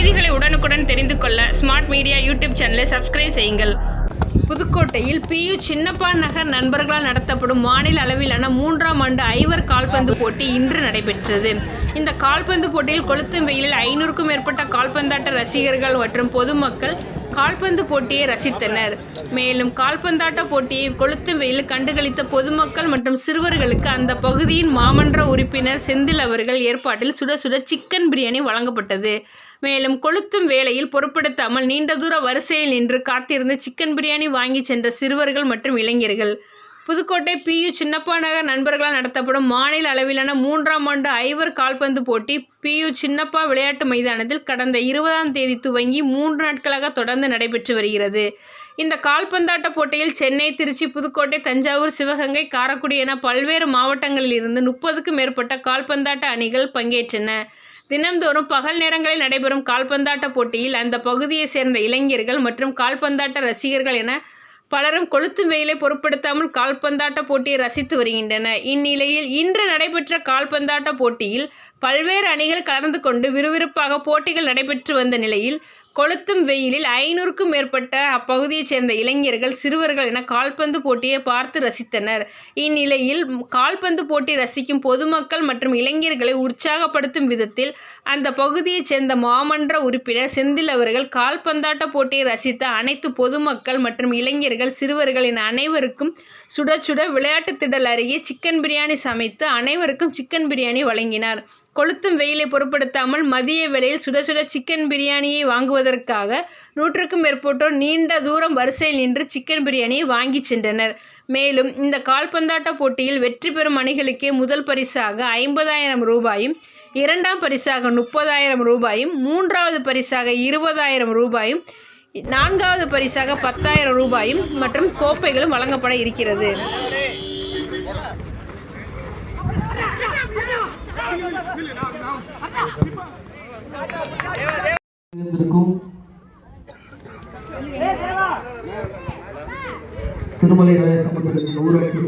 செய்திகளை உடனுக்குடன் தெரிந்து கொள்ள ஸ்மார்ட் மீடியா யூடியூப் சேனலை சப்ஸ்கிரைப் செய்யுங்கள். புதுக்கோட்டையில் பியு சின்னப்பா நகர் நண்பர்களால் நடத்தப்படும் மாநில அளவிலான மூன்றாம் ஆண்டு ஐவர் கால்பந்து போட்டி இன்று நடைபெற்றது. இந்த கால்பந்து போட்டியில் கொளுத்தும் வெயிலில் ஐநூறுக்கும் மேற்பட்ட கால்பந்தாட்ட ரசிகர்கள் மற்றும் பொதுமக்கள் கால்பந்து போட்டியை ரசித்தனர். மேலும் கால்பந்தாட்ட போட்டியை கொளுத்தும் வெயில் கண்டுகளித்த பொதுமக்கள் மற்றும் சிறுவர்களுக்கு அந்த பகுதியின் மாமன்ற உறுப்பினர் செந்தில் அவர்கள் ஏற்பாட்டில் சுட சுட சிக்கன் பிரியாணி வழங்கப்பட்டது. மேலும் கொளுத்தும் வேளையில் பொருட்படுத்தாமல் நீண்ட தூர வரிசையில் நின்று காத்திருந்து சிக்கன் பிரியாணி வாங்கி சென்ற சிறுவர்கள் மற்றும் இளைஞர்கள். புதுக்கோட்டை பியு சின்னப்பா நகர் நண்பர்களால் நடத்தப்படும் மாநில அளவிலான மூன்றாம் ஆண்டு ஐவர் கால்பந்து போட்டி பியு சின்னப்பா விளையாட்டு மைதானத்தில் கடந்த இருபதாம் தேதி துவங்கி மூன்று நாட்களாக தொடர்ந்து நடைபெற்று வருகிறது. இந்த கால்பந்தாட்ட போட்டியில் சென்னை திருச்சி புதுக்கோட்டை தஞ்சாவூர் சிவகங்கை காரைக்குடி என பல்வேறு மாவட்டங்களில் இருந்து முப்பதுக்கும் மேற்பட்ட கால்பந்தாட்ட அணிகள் பங்கேற்றன. தினம்தோறும் பகல் நேரங்களில் நடைபெறும் கால்பந்தாட்ட போட்டியில் அந்த பகுதியைச் சேர்ந்த இளைஞர்கள் மற்றும் கால்பந்தாட்ட ரசிகர்கள் என பலரும் கொளுத்தும் வெயிலை பொருட்படுத்தாமல் கால்பந்தாட்ட போட்டியை ரசித்து வருகின்றன இந்நிலையில் இன்று நடைபெற்ற கால்பந்தாட்ட போட்டியில் பல்வேறு அணிகள் கலந்து கொண்டு விறுவிறுப்பாக போட்டிகள் நடைபெற்று வந்த நிலையில் கொளுத்தும் வெயிலில் ஐநூறுக்கும் மேற்பட்ட அப்பகுதியைச் சேர்ந்த இளைஞர்கள் சிறுவர்கள் என கால்பந்து போட்டியை பார்த்து ரசித்தனர். இந்நிலையில் கால்பந்து போட்டி ரசிக்கும் பொதுமக்கள் மற்றும் இளைஞர்களை உற்சாகப்படுத்தும் விதத்தில் அந்த பகுதியைச் சேர்ந்த மாமன்ற உறுப்பினர் செந்தில் அவர்கள் கால்பந்தாட்ட போட்டியை ரசித்த அனைத்து பொதுமக்கள் மற்றும் இளைஞர்கள் சிறுவர்கள் என அனைவருக்கும் சுட சுட விளையாட்டு திடல் அருகே சிக்கன் பிரியாணி சமைத்து அனைவருக்கும் சிக்கன் பிரியாணி வழங்கினார். கொளுத்தும் வெயிலை பொருட்படுத்தாமல் மதிய வேளையில் சுட சுட சிக்கன் பிரியாணியை வாங்குவதற்காக நூற்றுக்கும் மேற்பட்டோர் நீண்ட தூரம் வரிசையில் நின்று சிக்கன் பிரியாணியை வாங்கி சென்றனர். மேலும் இந்த கால்பந்தாட்ட போட்டியில் வெற்றி பெறும் அணிகளுக்கே முதல் பரிசாக ஐம்பதாயிரம் ரூபாயும் இரண்டாம் பரிசாக முப்பதாயிரம் ரூபாயும் மூன்றாவது பரிசாக இருபதாயிரம் ரூபாயும் நான்காவது பரிசாக பத்தாயிரம் ரூபாயும் மற்றும் கோப்பைகளும் வழங்கப்பட இருக்கிறது. திருமலை சம்பந்தப்பட்ட ஊராட்சி.